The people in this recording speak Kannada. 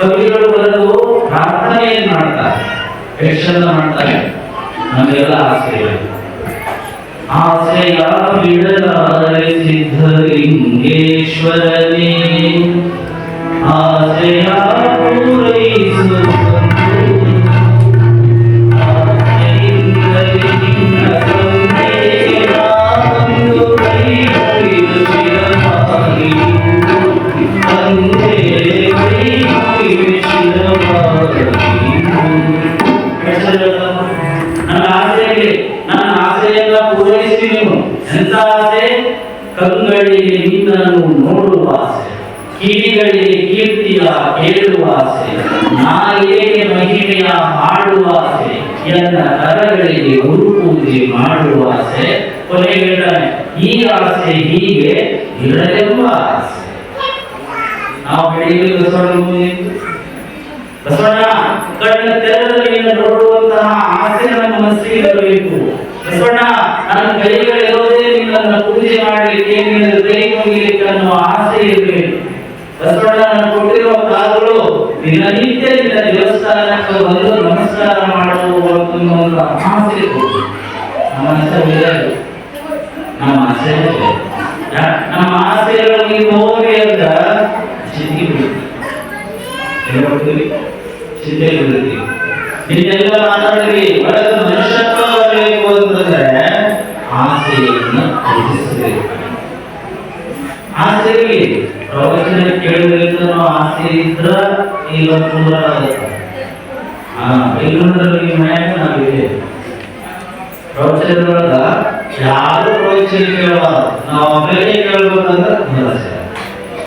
ಕವಿಗಳು ಬರೆದು ಪ್ರಾರ್ಥನೆಯನ್ನು ಮಾಡ್ತಾರೆ. ಚಂದ ಮಾಡ್ತಾರೆ. ನಮಗೆಲ್ಲ ಇದೆ. ಆಸೆಯ ಬಿಡಲಾರೆ ಸಿದ್ಧಲಿಂಗೇಶ್ವರನೇ? ಆಸೆಯ ಪೂರೈಸು ಪೂರೈಸಿ ನೀನು ಎಂತ ಆಸೆ ಕಂಗಳಿಗೆ ನಿನ್ನನ್ನು ನೋಡುವ ಆಸೆ, ಕಿವಿಗಳಿಗೆ ಕೀರ್ತಿಯ ಕೇಳುವ ಆಸೆ ನಾಲಿಗೆಗೆ ಮಹಿಮೆಯ ಮಾಡುವ ಆಸೆ, ಎಲ್ಲ ಕರಗಳಿಗೆ ಗುರು ಪೂಜೆ ಮಾಡುವ ಆಸೆ, ಕೊನೆಗೆ ಹೇಳ್ತಾನೆ, ಈ ಆಸೆ ಹೀಗೆ ಇರಲೆಂಬ ಆಸೆ. ನಾವು ಬೆಳಿಗ್ಗೆ ಬಸವಣ್ಣ ಕಣ್ಣ ತೆರದಲ್ಲಿ ನೋಡುವಂತಹ ಆಸೆ ನನ್ನ ಮನಸ್ಸಿಗೆ ಬರಬೇಕು ಬಸವಣ್ಣ, ನನ್ನ ಕೈಗಳಿರೋದೇ ನಿನ್ನನ್ನು ಪೂಜೆ ಮಾಡಲಿಕ್ಕೆ, ನಿನ್ನ ಕೈ ಮುಗಿಲಿಕ್ಕೆ ಅನ್ನುವ ಆಸೆ ಇರಬೇಕು ಬಸವಣ್ಣ ಕೊಟ್ಟಿರುವ ಕಾಲಗಳು ದಿನನಿತ್ಯ ನಿನ್ನ ದೇವಸ್ಥಾನಕ್ಕೆ ಬಂದು ನಮಸ್ಕಾರ ಮಾಡುವಂತ ಒಂದು ಆಸೆ ಇರಬೇಕು. ನಮ್ಮ ಮನಸ್ಸಲ್ಲಿ ನಮ್ಮ ಆಸೆ. ನಮ್ಮ ಆಸೆಗಳು ನೀವು ಹೋಗಿ ಹೇಳ್ಕೊಡ್ತೀವಿ ಚಿಂತೆ ಬಿಡುತ್ತೀವಿ ಇದೆಲ್ಲ ಮಾತಾಡಿದ್ವಿ ಒಳಗೆ ಮನುಷ್ಯತ್ವ ಅಂತಂದ್ರೆ ಆಸೆಯನ್ನು ತ್ಯಜಿಸಬೇಕು ಆಸೆ ಇರಲಿ ಪ್ರವಚನ ಕೇಳಬೇಕು ಆಸೆ ಇದ್ರ ಈಗ ಪೂರ ಬೆಂಗಳೂರಲ್ಲಿ ಮನೆಯಾಗ ನಾವಿದೆ. ಪ್ರವಚನದೊಳಗ ಯಾರು ಪ್ರವಚನ ಕೇಳಬಾರ್ದು? ನಾವು ಒಬ್ಬರೇ ಕೇಳ್ಬೇಕಂದ್ರೆ ಭರವಸೆ